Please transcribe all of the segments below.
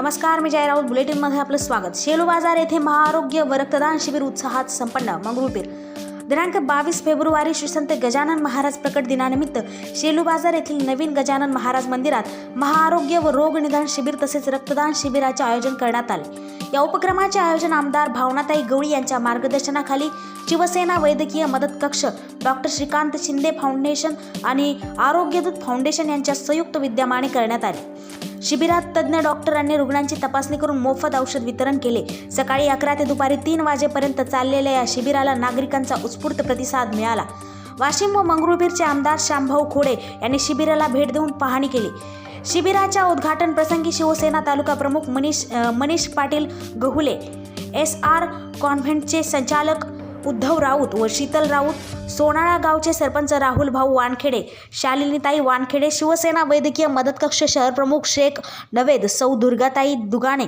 नमस्कार मी जय राऊत. बुलेटिनमध्ये आपलं स्वागत. शेलू बाजार येथे महाआरोग्य व रक्तदान शिबिर उत्साहात संपन्न. मंगरुळपीर दिनांक बावीस फेब्रुवारी श्री संत गजानन महाराज प्रकट दिनानिमित्त शेलू बाजार येथील नवीन गजानन महाराज मंदिरात महाआरोग्य व रोग निदान शिबिर तसेच रक्तदान शिबिराचे आयोजन करण्यात आले. या उपक्रमाचे आयोजन आमदार भावनाताई गवळी यांच्या मार्गदर्शनाखाली शिवसेना वैद्यकीय मदत कक्ष डॉक्टर श्रीकांत शिंदे फाउंडेशन आणि आरोग्यदूत फाउंडेशन यांच्या संयुक्त विद्यमाने करण्यात आले. शिबिरात तज्ज्ञ डॉक्टरांनी रुग्णांची तपासणी करून मोफत औषध वितरण केले. सकाळी अकरा ते दुपारी तीन वाजेपर्यंत चाललेल्या या शिबिराला नागरिकांचा उत्स्फूर्त प्रतिसाद मिळाला. वाशिम व मंगरुळपीरचे आमदार श्यामभाऊ खोडे यांनी शिबिराला भेट देऊन पाहणी केली. शिबिराच्या उद्घाटन प्रसंगी शिवसेना तालुका प्रमुख मनीष मनीष पाटील गहुले एस आर कॉन्व्हेंटचे संचालक उद्धव राऊत व शीतल राऊत सोनाळा गावचे सरपंच राहुल भाऊ वानखेडे शालिनीताई वानखेडे शिवसेना वैद्यकीय मदत कक्ष शहर प्रमुख शेख नवेद सौ दुर्गाताई दुगाणे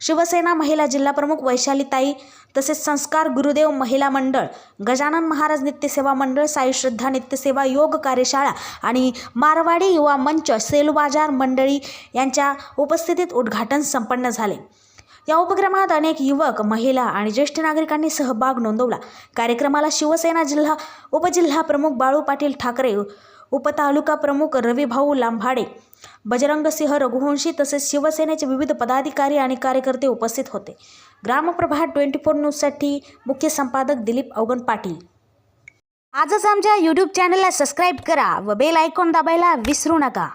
शिवसेना महिला जिल्हा प्रमुख वैशालीताई तसेच संस्कार गुरुदेव महिला मंडळ गजानन महाराज नित्यसेवा मंडळ साई श्रद्धा नित्यसेवा योग कार्यशाळा आणि मारवाडी युवा मंच सेलू बाजार मंडळी यांच्या उपस्थितीत उद्घाटन संपन्न झाले. या उपक्रमात अनेक युवक महिला आणि ज्येष्ठ नागरिकांनी सहभाग नोंदवला. कार्यक्रमाला शिवसेना जिल्हा उपजिल्हा प्रमुख बाळू पाटील ठाकरे उपतालुका प्रमुख रविभाऊ लांभाडे बजरंगसिंह रघुवंशी तसेच शिवसेनेचे विविध पदाधिकारी आणि कार्यकर्ते उपस्थित होते. ग्रामप्रभा ट्वेंटी फोर न्यूजसाठी मुख्य संपादक दिलीप अवगण पाटील. आजच आमच्या यूट्यूब चॅनलला सबस्क्राईब करा व बेल आयकॉन दाबायला विसरू नका.